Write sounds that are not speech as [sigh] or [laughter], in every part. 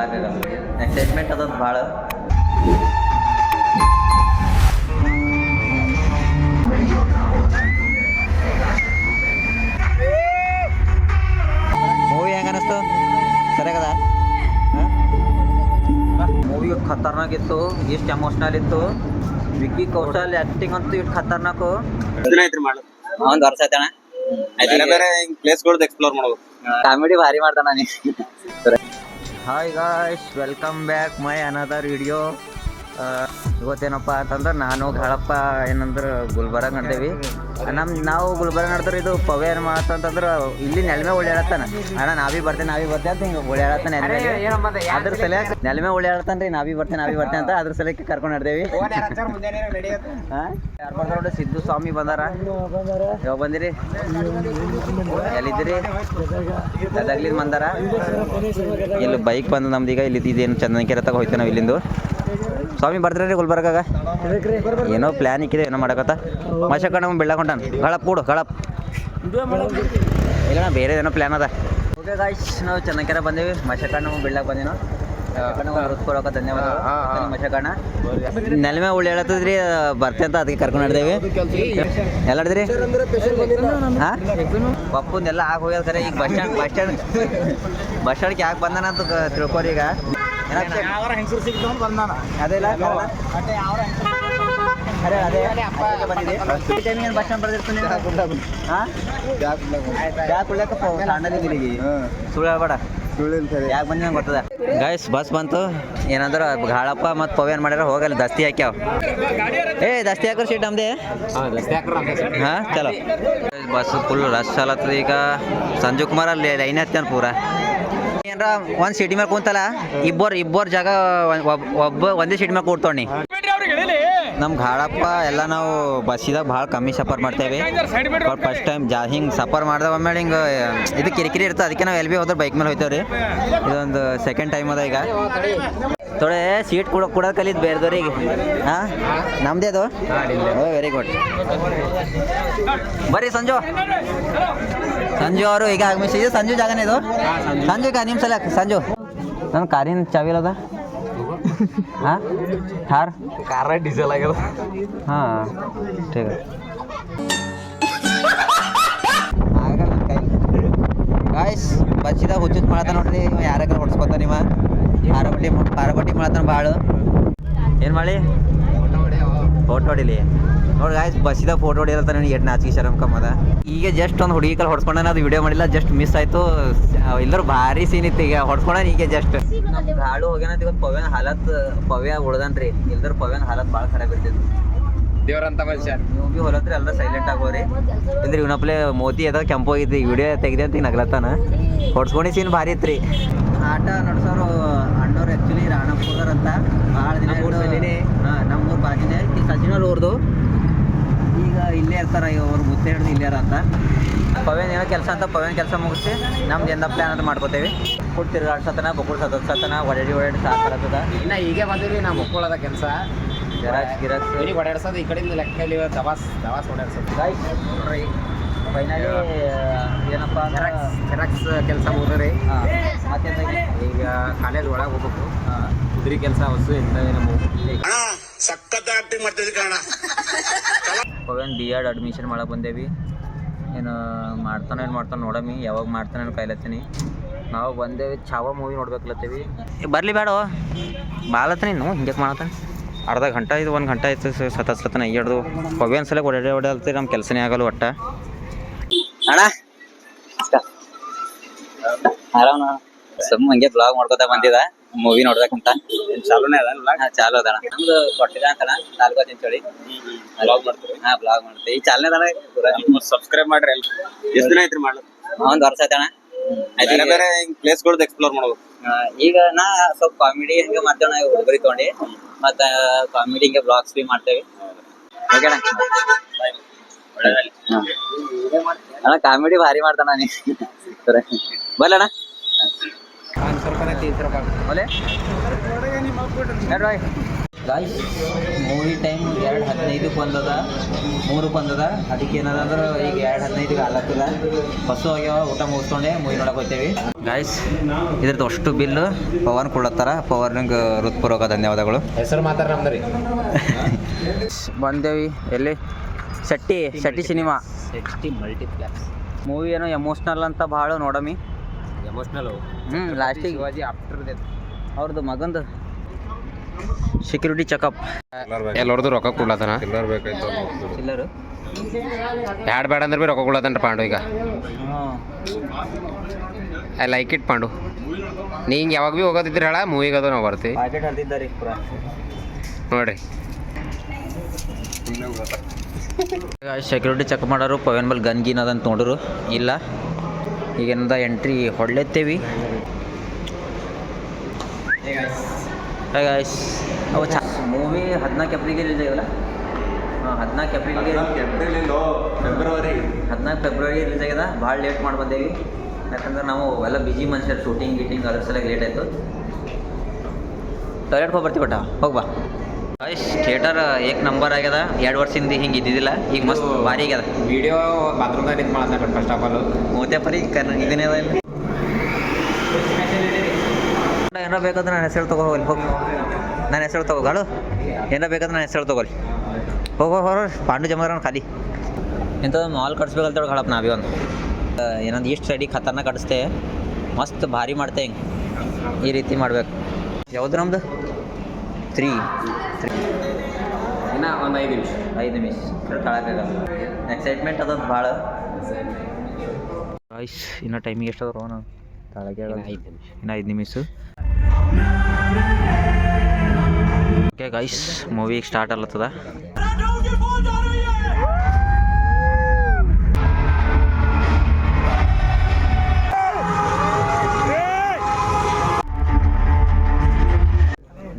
ಹೇಳಕ್ಕಾಗಲ್ಲ ಎಕ್ಸೈಟ್ಮೆಂಟ್ ಅದ ಭಾಳ. ಮೂವಿ ಹೆಂಗ ಅನಿಸ್ತು? ಸರಿಯಾಗದ? ಮೂವಿ ಖತರ್ನಾಕ್ ಇತ್ತು ಎಷ್ಟು ಎಮೋಷ್ನಲ್ ಇತ್ತು. ವಿಕ್ಕಿ ಕೌಶಲ್ ಆಕ್ಟಿಂಗ್ ಅಂತೂ ಇಷ್ಟು ಖತರ್ನಾಕು. ಒಂದು ವರ್ಷ ಆಯ್ತಣ್ಣ. ಬೇರೆ ಬೇರೆ ಪ್ಲೇಸ್ಗಳದ್ದು ಎಕ್ಸ್ಪ್ಲೋರ್ ಮಾಡ್ಬೇಕು. ಕಾಮಿಡಿ ಭಾರಿ ಮಾಡ್ತಾನ ನೀ hi guys welcome back my another video ಇವತ್ತೇನಪ್ಪ ಅಂತಂದ್ರೆ ನಾನು ಗಾಳಪ್ಪ ಏನಂದ್ರೆ ಗುಲ್ಬರ್ಗ ನಡ್ದೇವಿ. ನಮ್ ನಾವು ಗುಲ್ಬರ್ಗ ನಡ್ದ್ರೆ ಇದು ಪವೆ ಏನು ಮಾಡತ್ತಂತಂದ್ರೆ ಇಲ್ಲಿ ನೆಲ್ಮೆ ಓಡಾಡತ್ತಾನ ಅಣ್ಣ ನಾವಿ ಬರ್ತೇನೆ ನಾವಿ ಬರ್ತೇನೆ ಅಂತ ಹಿಂಗೆ ಓಡಾಡತ್ತಾನ ಅದ್ರ ಸಲಕ್ಕೆ ನೆಲ್ಮೆ ಓಡಾಡತ್ತಾನ ರೀ ನಾವಿ ಬರ್ತೇನೆ ನಾವಿ ಬರ್ತೇನೆ ಅಂತ ಅದ್ರ ಸಲಕ್ಕೆ ಕರ್ಕೊಂಡು ನಡ್ದೇವಿ. ನೋಡಿ ಸಿದ್ದು ಸ್ವಾಮಿ ಬಂದಾರ. ಯಾವ ಬಂದಿರಿ? ಎಲ್ಲಿದ್ದೀರಿ? ಗದಗ್ಲಿಂದ ಬಂದಾರ. ಇಲ್ಲಿ ಬೈಕ್ ಬಂದು ನಮ್ದೀಗ ಇಲ್ಲಿ ಇದೇನು ಚಂದನಕೆರೆ ತಗ ಹೋಯ್ತೇನೆ ನಾವು ಇಲ್ಲಿಂದು. ಸ್ವಾಮಿ ಬರ್ತೀರಿ ಗುಲ್ಬರ್ಗಾಗ ಏನೋ ಪ್ಲಾನ್ ಇಕ್ಕಿದೆ ಏನೋ ಮಾಡಕತ್ತ? ಮಶ ಕಣ ಬೆಳ್ಳಕ್ ಹೊಂಟಾನ. ಗಳಪ್ ಕೂಡು ಗಳಪ್. ಇಲ್ಲ ಬೇರೆ ಏನೋ ಪ್ಲಾನ್ ಅದ. ಓಕೆ ಗಾಯ್ಸ್ ನಾವು ಚನ್ನಕೆರೆ ಬಂದೇವಿ. ಮಶಕಣ್ಣ ಬೆಳ್ಳಕ್ ಬಂದಿನ. ಕೊಡೋಕೆ ಧನ್ಯವಾದ ಮಶಕಣ್ಣ ನೆಲಮೆ ಉಳ್ಳಿ ಹೇಳತ್ತದ್ರಿ ಬರ್ತೆ ಅಂತ ಅದಕ್ಕೆ ಕರ್ಕೊಂಡು ಹಿಡ್ದೇವಿ ಎಲ್ಲ ಹಿಡಿದ್ರಿ ಪಪ್ಪಂದೆಲ್ಲ ಆಗಿ ಹೋಗ್ಯದ ಖರೆ ಈಗ bus stand bus stand. Bus ಸ್ಟ್ಯಾಂಡ್ಗೆ ಯಾಕೆ ಬಂದಾನ ಅಂತ ತಿಳ್ಕೊರಿ ಈಗ. ಏನಾಗ್ತದೆ? ಅದೆಲ್ಲ ಕಾರಣ? ಖರೆ ಅದೇ ಅದಕ್ಕೆ ಬಂದಿದೆ. ಈ ಟೈಮಿಗೆ ಏನು ಬಸ್ ಸ್ಟ್ಯಾಂಡ್ ಬರ್ದಿರ್ತೀನಿ ಹಾಂ ಯಾಕೆ ಉಳ್ಳಕ್ಕೆ ಸಣ್ಣದಿದ್ದೀರಿ ಸುಳ್ಳು ಹೇಳ್ಬೇಡ. ಯಾಕೆ ಬಂದಿ ನಂಗೆ ಗೊತ್ತದ. ಗಾಯ್ಸ್ ಬಸ್ ಬಂತು. ಏನಂದ್ರೆ ಗಾಳಪ್ಪ ಮತ್ತು ಪವೇನ್ ಮಾಡ್ಯಾರ ಹೋಗಲ್ಲ ದಸ್ತಿ ಹಾಕ್ಯಾವ. ಏ ದಸ್ತಿ ಹಾಕೋ ಸೀಟ್ ನಮ್ದೆ. ಹಾ ಚಲೋ. ಬಸ್ ಫುಲ್ ರಶ್ ಅಲತ್ತದ ಈಗ. ಸಂಜು ಕುಮಾರ್ ಅಲ್ಲಿ ಲೈನ್ ಹತ್ತಾನ ಪೂರ. ಏನ್ರ ಒಂದ್ ಸಿಟಿ ಮೇಲೆ ಕುಂತಲ್ಲ, ಇಬ್ಬರು ಇಬ್ಬರು ಜಾಗ ಒಬ್ಬ ಒಂದೇ ಸೀಟ್ ಮೇಲೆ ಕೂರ್ತೋಣಿ ನಮ್ ಗಾಡಪ್ಪ ಎಲ್ಲ ನಾವು ಬಸ್ಸಿದಾಗ ಭಾಳ ಕಮ್ಮಿ ಸಫರ್ ಮಾಡ್ತೇವೆ. ಫಸ್ಟ್ ಟೈಮ್ ಜಾ ಹಿಂಗೆ ಸಫರ್ ಮಾಡ್ದವ ಆಮೇಲೆ ಹಿಂಗೆ, ಇದು ಕಿರಿಕಿರಿ ಇರ್ತದೆ ಅದಕ್ಕೆ ನಾವು ಎಲ್ಲಿ ಹೋದ್ರೆ ಬೈಕ್ ಮೇಲೆ ಹೋಯ್ತೇವ್ರಿ. ಇದೊಂದು ಸೆಕೆಂಡ್ ಟೈಮ್ ಅದ ಈಗ. ಥೋಡೆ ಸೀಟ್ ಕೂಡ ಕೂಡ ಕಲಿದ್ ಬೇರೆದವ್ರಿಗೆ ಹಾಂ? ನಮ್ದೇ ಅದು? ವೆರಿ ಗುಡ್ ಬರ್ರಿ ಸಂಜು. ಸಂಜು ಅವರು ಈಗ ಆಗಮಿಸಿದ್ದು ಸಂಜು ಜಾಗನೇ ಇದು? ಸಂಜು. ಕಾ ನಿಮ್ಮ ಸಲ ಸಂಜು. ನನ್ನ ಕಾರಿನ ಚಾವಿಲದ ಹಾಂ? ಹಾರ್ ಕಾರ ಡೀಸೆಲ್ ಆಗ್ಯದ. ಹಾಂ ಠೀಕ ಆಗಲ್ಲ ಕೈ. ಗಾಯ್ಸ್ ಬಚ್ಚಿದಾಗ ಹುಚ್ಚುತ್ ಮಾಡತ್ತ ನೋಡ್ರಿ ಯಾರಾಗ ಹೊಡ್ಸ್ಕೊತ ನೀವ? ಪಾರಬಟ್ಟಿ ಪಾರಬಟ್ಟಿ ಮಾಡತ್ತಾನ ಭಾಳ ಏನ್ ಮಾಡಿ ಫೋಟೋ ಹೊಡಿಲಿ. ನೋಡಿ ಆಯ್ತು ಬಸ್ಸಿದ ಫೋಟೋ ಹೊಡಿಯಲ್ಲ ನನಗೆ ಎಡ್ ನಾಚಿಗೆ ಶರಮ್ ಕಮ್ಮದ. ಈಗ ಜಸ್ಟ್ ಒಂದು ಹುಡುಗಿ ಕಲ್ ಹೊಡ್ಸ್ಕೊಂಡ ಅದು ವಿಡಿಯೋ ಮಾಡಿಲ್ಲ ಜಸ್ಟ್ ಮಿಸ್ ಆಯಿತು. ಎಲ್ಲರೂ ಭಾರಿ ಸೀನ್ ಇತ್ತು ಈಗ ಹೊಡ್ಸ್ಕೊಂಡ ಈಗ ಜಸ್ಟ್ ನಮ್ಮ ಗಾಳು ಹೋಗ್ಯಾನಂತ ಇವತ್ತು ಪವ್ಯನ ಹಾಲತ್ ಪವ್ಯ ಉಳ್ದನ್ರಿ. ಎಲ್ಲರೂ ಪವ್ಯನ ಹಾಲತ್ ಭಾಳ ಖರಾಬ್ ಇರ್ತಿದ್ರು ದೇವ್ರಂತ ಮನುಷ್ಯ. ನೀವು ಭೀ ಹೊಲತ್ರಿ ಎಲ್ಲ ಸೈಲೆಂಟ್ ಆಗೋರಿ. ಅಂದ್ರೆ ಇವನಪ್ಲೆ ಮೋತಿ ಅದ ಕೆಂಪು ಹೋಗಿದ್ರಿ. ವಿಡಿಯೋ ತೆಗ್ದೆ ಅಂತ ನಗ್ಲತ್ತಾನ. ಹೊಡ್ಸ್ಕೊಂಡು ಸೀನ್ ಭಾರಿ ಇತ್ರಿ. ಆಟ ನಡ್ಸೋರು ಅಣ್ಣವ್ರು ಆ್ಯಕ್ಚುಲಿ ರಾಣಪುರದವ್ರು ಅಂತ ಭಾಳ ದಿನ ಹಾಂ ನಮ್ಮೂರು ಬಾಜಿನೇ ಈ ಸಚಿನವ್ರು ಅವ್ರದ್ದು ಈಗ ಇಲ್ಲೇ ಇರ್ತಾರ ಈಗ ಅವ್ರು ಗೊತ್ತೇ ಹಿಡಿದು ಇಲ್ಲೇ ಅಂತ ಪವೇನ್ ಏನೋ ಕೆಲಸ ಅಂತ ಪವೇನ್ ಕೆಲಸ ಮುಗಿಸಿ ನಮ್ದು ಎಂದ ಪ್ಲ್ಯಾನ್ ಅಂತ ಮಾಡ್ಕೋತೇವೆ. ಫುಡ್ ತಿರ್ಗಾಡ್ಸತನ ಬಕ್ಕುಳ್ ಸತನ ಒಡಾಡಿ ಒಡಾಡಿ ಸಾಕಾಗ್ತದ ಇನ್ನ ಈಗ ಬಂದಿರಿ ನಾ ಮುಕ್ಕೊಳ್ಳೋದ ಕೆಲಸ. ಜೆರಾಕ್ಸ್ ಗಿರಾಕ್ಸ್ ಇಲ್ಲಿ ಓಡಾಡ್ಸೋದು ಈ ಕಡೆಯಿಂದ ಲೆಕ್ಕದಲ್ಲಿ ದವಾಸ್ ದವಾಸ್ ಓಡಾಡ್ಸೋದು ನೋಡ್ರಿ ಫೈನಲಿ ಏನಪ್ಪ ಜೆರಾಕ್ಸ್ ಜೆರಾಕ್ಸ್ ಕೆಲಸ ಮುಗಿದ್ರಿ ಮತ್ತೆ ಈಗ ಕಾಲೇಜ್ ಒಳಗೆ ಹೋಗ್ಬೇಕು. ಕುದ್ರಿ ಕೆಲಸ ಹೊಸ ಇಂಥವೇ ನಮ್ಮ ಸಖತ್ ಆಕ್ಟಿಂಗ್ ಮಾಡ್ತಿದ್ವಿ ಕಾರಣ ಪವನ್ ಬಿ ಎಡ್ ಅಡ್ಮಿಷನ್ ಮಾಡಕ್ ಬಂದೇವಿ. ಏನು ಮಾಡ್ತಾನೆ ಏನು ಮಾಡ್ತಾನೆ ನೋಡಮಿ ಯಾವಾಗ ಮಾಡ್ತಾನೆ ಏನು ಕಾಯ್ಲತ್ತೀನಿ. ನಾವು ಬಂದೇವಿ ಛಾವ ಮೂವಿ ನೋಡ್ಬೇಕಲತ್ತೀವಿ. ಬರಲಿ ಬೇಡ ಬಾಳತ್ತೀನಿ ಇನ್ನು ಹಿಂಗೆ ಮಾಡತ್ತಾನೆ. ಅರ್ಧ ಗಂಟೆ ಇದು ಒಂದು ಗಂಟೆ ಆಯ್ತು ಸತ ಸತತ್ ಸತನ ಪವ್ಯನ್ ಸಲ ಓಡಾಡಿ ಓಡಾಡ್ತೀವಿ ನಮ್ಮ ಕೆಲಸನೇ ಆಗಲ್ಲ ಒಟ್ಟ. ಅಣ್ಣ. ಆರಾಮ ಸುಮ್ಮ ಹಂಗೆ ಬ್ಲಾಗ್ ಮಾಡ್ಕೋತ ಬಂದಿದ ಮೂವಿ ನೋಡ್ಬೇಕಂತ. ಚಾಲೂನೇ ಅದ ಹಾ ಚಾಲು ಅದಣ ನಮ್ದು ಕೊಟ್ಟಿದ ಅಂತಣ ನಾಲ್ಕು ಚಿಂಚೋಳಿ ಬ್ಲಾಗ್ ಮಾಡ್ತೀವಿ. ಹಾ ಬ್ಲಾಗ್ ಮಾಡ್ತೀವಿ. ಈ ಚಾಲನೆ ಅದ ಸಬ್ಸ್ಕ್ರೈಬ್ ಮಾಡ್ರಿ ಅಲ್ಲಿ ಎಷ್ಟು ದಿನ ಐತ್ರಿ ಮಾಡ್ಲಿ ಒಂದ್ ವರ್ಷ ಆಯ್ತಣ ಬೇರೆ ಬೇರೆ ಪ್ಲೇಸ್ಗಳದ್ದು ಎಕ್ಸ್ಪ್ಲೋರ್ ಮಾಡ್ಬೇಕು. ಈಗ ನಾ ಸ್ವಲ್ಪ ಕಾಮಿಡಿ ಹಂಗೆ ಮಾಡ್ತೇವೆ ನಾವು ಹುಡುಗರಿ ತೊಗೊಂಡು. ಮತ್ತ ಕಾಮಿಡಿ ಹಿಂಗೆ ಬ್ಲಾಗ್ಸ್ ಬಿ ಮಾಡ್ತೇವೆ. ಓಕೆಣ ಅಣ್ಣ? ಕಾಮಿಡಿ ಭಾರಿ ಮಾಡ್ತಾನ ನೀ ಬಲ್ಲಣ್ಣ ಒಂದು ರೂಪಾಯಿ ಗಾಯ್ಸ್ ಮೂವಿ ಟೈಮ್ ಎರಡು ಹದಿನೈದಕ್ಕೆ ಬಂದದ. ಮೂರು ಬಂದದ. ಅದಕ್ಕೆ ಏನದಂದ್ರೆ ಈಗ ಎರಡು ಹದಿನೈದಿಗೆ ಆಲತ್ತದ ಬಸ್ಸು ಹೋಗ್ಯಾವ ಊಟ ಮುಗಿಸ್ಕೊಂಡೆ ಮೂವಿ ನೋಡಕ್ಕೆ ಹೋಗ್ತೇವೆ. ಗಾಯ್ಸ್ ಇದ್ರದ್ದು ಅಷ್ಟು ಬಿಲ್ ಪವನ್ ಕೊಡ್ಲತ್ತಾರ ಪವರ್ನಿಗೆ ಹೃತ್ಪೂರ್ವಕ ಧನ್ಯವಾದಗಳು. ಹೆಸರು ಮಾತಾಡ ನಮ್ದ್ರಿ [laughs] ಬಂದೇವಿ. ಎಲ್ಲಿ? Shetty Shetty cinema. Shetty multiplex movie ಏನೋ ಎಮೋಷ್ನಲ್ ಅಂತ ಭಾಳ ನೋಡಮಿ. ಎಮೋಷ್ನಲ್ ಹ್ಞೂ ಲಾಸ್ಟಿಗೆ ಶಿವಾಜಿ ಆಫ್ಟರ್ ಅವ್ರದ್ದು ಮಗಂದು ಸೆಕ್ಯೂರಿಟಿ ಚೆಕಪ್ ಎಲ್ಲರದು ರೊಕ್ಕ ಕೊಡ್ಲತ್ತಾನ ಚಿಲ್ಲರು. ಬ್ಯಾಡ ಬೇಡ ಅಂದ್ರೆ ಭೀ ರೊಕ್ಕ ಕೊಡ್ಲತ್ತಾನ ಪಾಂಡು ಈಗ. I like it Pandu. ನೀ ಹಿಂಗೆ ಯಾವಾಗ ಭೀ ಹೋಗೋದಿದ್ರೆ ಹೇಳ ಮೂವಿಗೆ ಅದು ನಾವು ಬರ್ತೀವಿ. ನೋಡ್ರಿ. ಸೆಕ್ಯೂರಿಟಿ ಚೆಕ್ [laughs] ಮಾಡೋರು ಪವನ್ ಬಲ್ ಗನ್ ಗೀನ್ ಅದಂತ ನೋಡರು. ಇಲ್ಲ. ಈಗೇನದ ಎಂಟ್ರಿ ಹೊಡ್ಲೆತ್ತೇವಿ ಗಾಯ್ಸ್ ಅವು ಚ ಮೂವಿ ಹದಿನಾಲ್ಕು ಏಪ್ರಿಲ್ಗೆ ರಿಲೀಸ್ ಆಗಿಲ್ಲ ಹಾಂ ಹದಿನಾಲ್ಕು ಏಪ್ರಿಲ್ಗೆ ಫೆಬ್ರವರಿ ಹದಿನಾಲ್ಕು ಫೆಬ್ರವರಿ ರಿಲೀಸ್ ಆಗ್ಯದ ಭಾಳ ಲೇಟ್ ಮಾಡಿ ಬಂದೇವಿ. ಯಾಕಂದ್ರೆ ನಾವು ಎಲ್ಲ ಬಿಜಿ ಮನುಷ್ಯರು ಶೂಟಿಂಗ್ ಗೀಟಿಂಗ್ ಅದ್ರ ಸಲ ಲೇಟ್ ಆಯಿತು. ಟಾಯ್ಲೆಟ್ ಹೋಗಿ ಬರ್ತೀವಿ ಬಟ್ಟ ಹೋಗ್ಬಾ. ಗಾಯ್ಸ್ ಥಿಯೇಟರ್ ಏಕ್ ನಂಬರ್ ಆಗ್ಯದ. ಎರಡು ವರ್ಷದಿಂದ ಹಿಂಗೆ ಇದ್ದಿದ್ದಿಲ್ಲ. ಈಗ ಮಸ್ತ್ ಭಾರಿ ಆಗ್ಯದ. ವಿಡಿಯೋ ಬಾತ್ರೂಮ್ದಾಗ ನಿಂತು ಮಾಡ್ತಾರೆ ಫಸ್ಟ್ ಆಫ್ ಆಲ್ ಮೂವತ್ತೆ ಪರಿ ಇದನ್ನೇ ಅದ ಇಲ್ಲಿ. ಏನೋ ಬೇಕಂದ್ರೆ ನನ್ನ ಹೆಸರು ತಗೋ ಹೋಗಲಿ ಹೋಗಿ. ನನ್ನ ಹೆಸರು ತಗೋಗಳು ಏನೋ ಬೇಕಂದ್ರೆ ನನ್ನ ಹೆಸರು ತಗೋಲಿ ಹೋಗೋ ಹೊರ ಪಾಂಡು ಜಮಾರ ಖಾಲಿ. ಇಂಥದ್ದು ಮಾಲ್ ಕಟ್ಸ್ಬೇಕಂತ ಹೇಳಪ್ಪ ನಾವೇ ಒಂದು ಏನೊಂದು ಇಷ್ಟು ರೆಡಿ ಖತರ್ನ ಕಟ್ಟಿಸ್ತೆ ಮಸ್ತ್ ಭಾರಿ ಮಾಡ್ತೆ ಹಿಂಗೆ. ಈ ರೀತಿ ಮಾಡ್ಬೇಕು. ಯಾವ್ದು ನಮ್ದು? ತ್ರೀ ತ್ರೀ ಇನ್ನ ಒಂದು ಐದು ನಿಮಿಷ. ಐದು ನಿಮಿಷ. ಎಕ್ಸೈಟ್ಮೆಂಟ್ ಅದ ಭಾಳ. ಗಾಯ್ಸ್ ಇನ್ನ ಟೈಮಿಗೆ ಎಷ್ಟು ಅದ್ರ ನಾವು ತಳಗೆ ಐದು ನಿಮಿಷ. ಇನ್ನು ಐದು ನಿಮಿಷ. ಓಕೆ ಗೈಸ್ ಮೂವಿ ಸ್ಟಾರ್ಟ್ ಅಲ್ಲತ್ತದ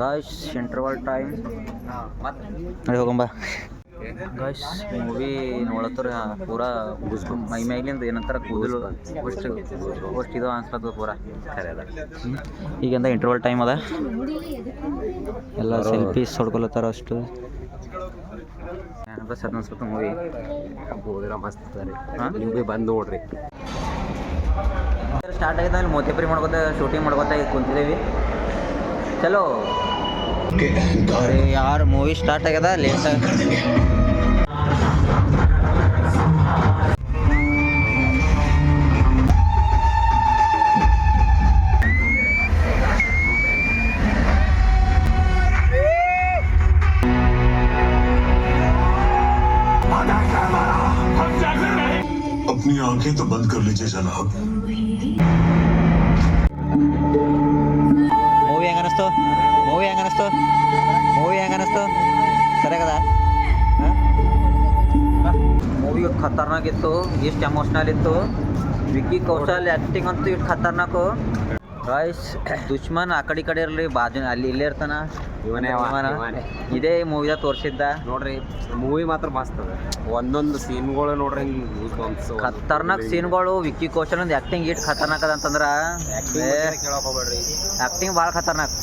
ಗಾಯ್ಸ್ ಇಂಟರ್ವಲ್ ಟೈಮ್ ನೋಡಿ ಹೋಗಂಬ ಗಾಯ್ಸ್ ಮೂವಿ ನೋಡತ್ತರ ಪೂರ ಮೈ ಮೈಲಿಂದ ಏನಂತಾರ ಕೂದಲು ಅಷ್ಟು ಅಷ್ಟು ಇದು ಅನ್ಸ್ಲತ್ತದ ಪೂರ. ಈಗಂದ ಈಗಿಂದ ಇಂಟರ್ವಲ್ ಟೈಮ್ ಅದ. ಎಲ್ಲ ಸೆಲ್ಫೀಸ್ ಹೊಡ್ಕೊಲತ್ತಾರ ಅಷ್ಟು. ಏನಂತ ಸದ್ ಅನ್ಸ್ಲತ್ತ ಮೂವಿ ಹೋದ್ರ ಮಸ್ತ್ ಅದ ರೀ. ನೀವು ಭೀ ಬಂದು ನೋಡ್ರಿ. ಸ್ಟಾರ್ಟ್ ಆಗಿದ್ದ ಅಲ್ಲಿ ಮೋತಿಪುರಿ ಮಾಡ್ಕೊತ ಶೂಟಿಂಗ್ ಮಾಡ್ಕೊತ ಈಗ ಕುಂತಿದ್ದೀವಿ ಚಲೋ. ओके अहंकार अरे यार मूवी स्टार्ट है था? लेट कर देंगे। अपनी आँखें तो बंद कर लीजिए जनाब। ಮೂವಿ ಹೆಂಗ ಅನಿಸ್ತು ಮೂವಿ ಹೆಂಗ ಅನಿಸ್ತು ಮೂವಿ ಹೆಂಗ ಅನಿಸ್ತು ಸರಿಯಾಗದ ಮೂವಿ ಖತರ್ನಾಕ್ ಇತ್ತು ಎಷ್ಟು ಎಮೋಷ್ನಲ್ ಇತ್ತು ವಿಕ್ಕಿ ಕೌಶಲ್ ಆ್ಯಕ್ಟಿಂಗ್ ಅಂತೂ ಇಷ್ಟು ಖತರ್ನಾಕು ರಾಯ್ಸ್ ದುಶ್ಮನ್ ಆ ಕಡೆ ಈ ಕಡೆ ಇರಲಿ ಬಾಜು ಅಲ್ಲಿ ಇಲ್ಲೇ ಇರ್ತಾನ. ಇವನೇ ಅವ, ಇವನ. ಇವನೇ. ಇದೇ ಮೂವಿದಾಗ ತೋರಿಸಿದ್ದ. ನೋಡ್ರಿ ಮೂವಿ ಮಾತ್ರ ಮಸ್ತ್ ಅದ. ಒಂದೊಂದು ಸೀನ್ಗಳು ನೋಡ್ರಿ ಹಿಂಗೆ ಖತರ್ನಾಕ್ ಸೀನ್ಗಳು ವಿಕ್ಕಿ ಕೌಶಲ್ ಒಂದು ಇಟ್ ಖತರ್ನಾಕ್ ಅದ ಅಂತಂದ್ರೆ. ಕೇಳಕ್ ಹೋಗ್ಬೇಡ್ರಿ. ಆ್ಯಕ್ಟಿಂಗ್ ಭಾಳ ಖತರ್ನಾಕ್.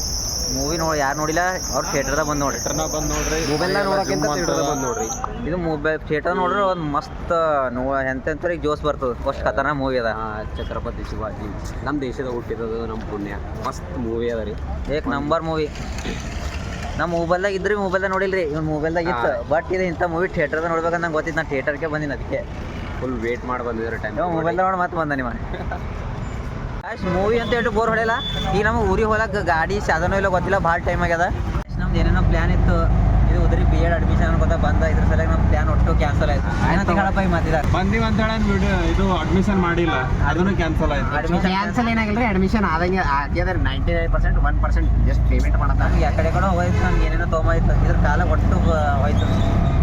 ಮೂವಿ ನೋಡಿ ಯಾರು ನೋಡಿಲ್ಲ? ಅವ್ರು ಥಿಯೇಟರ್ದಾಗ ಬಂದು ನೋಡಿ ಥಿಯೇಟರ್ನಾಗ ಬಂದು ನೋಡ್ರಿ. ಮೊಬೈಲ್ನಾಗ ನೋಡೋಕ್ಕಿಂತ ಥಿಯೇಟರ್ದಾಗ ಬಂದು ನೋಡ್ರಿ. ಇದು ಮೊಬೈಲ್ ಥಿಯೇಟರ್ ನೋಡ್ರಿ ಒಂದು ಮಸ್ತ್ ನೋ ಎಂತೆಂಥವ್ರಿಗೆ ಜೋಸ್ ಬರ್ತದೆ. ಅಷ್ಟು ಖತರ್ನಾಕ್ ಮೂವಿ ಅದ. ಛತ್ರಪತಿ ಶಿವಾಜಿ. ನಮ್ಮ ದೇಶದ ಹುಟ್ಟಿರೋದು ನಮ್ಮ ಪುಣ್ಯ. ಮಸ್ತ್ ಮೂವಿ ಅದ ರೀ. ಏಕ್ ನಂಬರ್ ಮೂವಿ ನಮ್ಮ ಮೊಬೈಲ್ದಾಗ ಇದ್ರಿ ಮೊಬೈಲ್ದಾಗ ನೋಡಿಲ್ರಿ. ಇವ್ನು ಮೊಬೈಲ್ದಾಗ ಇತ್ತು. ಬಟ್ ಇದು ಇಂಥ ಮೂವಿ ಥಿಯೇಟರ್ದಾಗ ನೋಡ್ಬೇಕಂತ ನಂಗೆ ಗೊತ್ತಿತ್ತು ನಾನು ಥಿಯೇಟರ್ಗೆ ಬಂದಿನಿ ಅದಕ್ಕೆ ಫುಲ್ ವೇಟ್ ಮಾಡಿ ಬಂದಿದ್ರೆ ಟೈಮ್ ಮೊಬೈಲ್ದಾಗ ನೋಡಿ ಮತ್ತೆ ಬಂದ ನಿಮ್ಮ [laughs] ಮೂವಿ ಅಂತ ಹೇಳಿ ಬೋರ್ ಹೊಡೆಯಲ್ಲ. ಈಗ ನಮಗೆ ಊರಿಗೆ ಹೋಗಕ್ಕೆ ಗಾಡಿ ಸಾಧನ ಇಲ್ಲ ಗೊತ್ತಿಲ್ಲ ಭಾಳ ಟೈಮ್ ಆಗ್ಯದ. ನಮ್ದು ಏನೇನೋ ಪ್ಲ್ಯಾನ್ ಇತ್ತು. ಇದು ಉದ್ರಿ ಬಿ ಎಡ್ ಅಡ್ಮಿಷನ್ ಅನ್ಕೋತ ಬಂದ. ಇದ್ರ ಸಲ ನಮ್ಮ ಪ್ಲ್ಯಾನ್ ಒಟ್ಟು ಕ್ಯಾನ್ಸಲ್ ಆಯ್ತು. ಏನಂತ ಹೇಳಪ್ಪ ಈ ಮಾತಿದಾಗ? ಬಂದೀವಿ ಅಂತ ಹೇಳಿ ಇದು ಅಡ್ಮಿಷನ್ ಮಾಡಿಲ್ಲ. ಅದನ್ನು ಕ್ಯಾನ್ಸಲ್ ಆಯ್ತು. ಅಡ್ಮಿಷನ್ ಕ್ಯಾನ್ಸಲ್ ಏನಾಗಿಲ್ಲ ಅಡ್ಮಿಷನ್ ಆದಂಗೆ ಆಗ್ಯದ ninety nine percent one percent just payment ಮಾಡತ್ತ. ನಮ್ಗೆ ಯಾಕಡೆ ಕಡೆ ಹೋಯ್ತು ನಮ್ಗೆ ಏನೇನೋ ತೊಗೊಂಬಾಯ್ತು ಇದ್ರ ಕಾಲ ಒಟ್ಟು ಹೋಯ್ತು.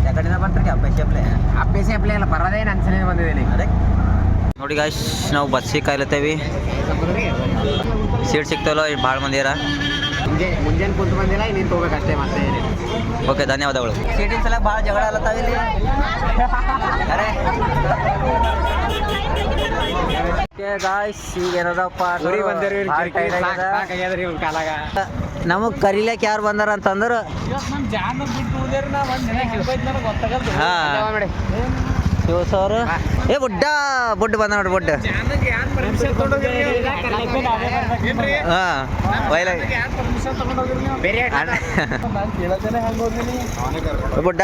ಯಾಕಡೆನ ಬಂತ್ರಿ? ಅಪ್ಪೇಸಿ ಅಪ್ಲೈ. ಅಪ್ಪೇಸಿ ಅಪ್ಲೇ ಇಲ್ಲ ಬರೋದೇನು ಅನ್ಸಲೇ ಬಂದಿದ್ದೀನಿ. ಅದೇ. ನೋಡಿ ಗಾಯ್ಸ್ ನಾವು ಬಸ್ಸಿಗೆ ಕಾಯ್ಲತ್ತೇವಿ. ಸೀಟ್ ಸಿಗ್ತವಲ್ಲ ಭಾಳ ಮಂದಿರ ಮುಂಜಾನೆ ಕುಂತು ಬಂದಿಲ್ಲ ನೀನು ಹೋಗ್ಬೇಕು ಅಷ್ಟೇ ಮತ್ತೆ ಓಕೆ ಧನ್ಯವಾದಗಳು. ಸೀಟಿನ ಸಲ ಭಾಳ ಜಗಳ ಇಲ್ಲಿ. ಅರೆ. ಗಾಯ್ಸ್ ಈಗ ಏನದಪ್ಪ ನಮಗ್ ಕರಿಲಕ್ ಯಾರು ಬಂದಾರ ಅಂತಂದ್ರೆ ಹಾ. ಶಿವ ಸರ್ ಏ ಬುಡ್ಡ ಬುಡ್ಡ ಬಂದ ನೋಡಿ ಬುಡ್ಡ. ಹಾ ವೈಲ ಬುಡ್ಡ.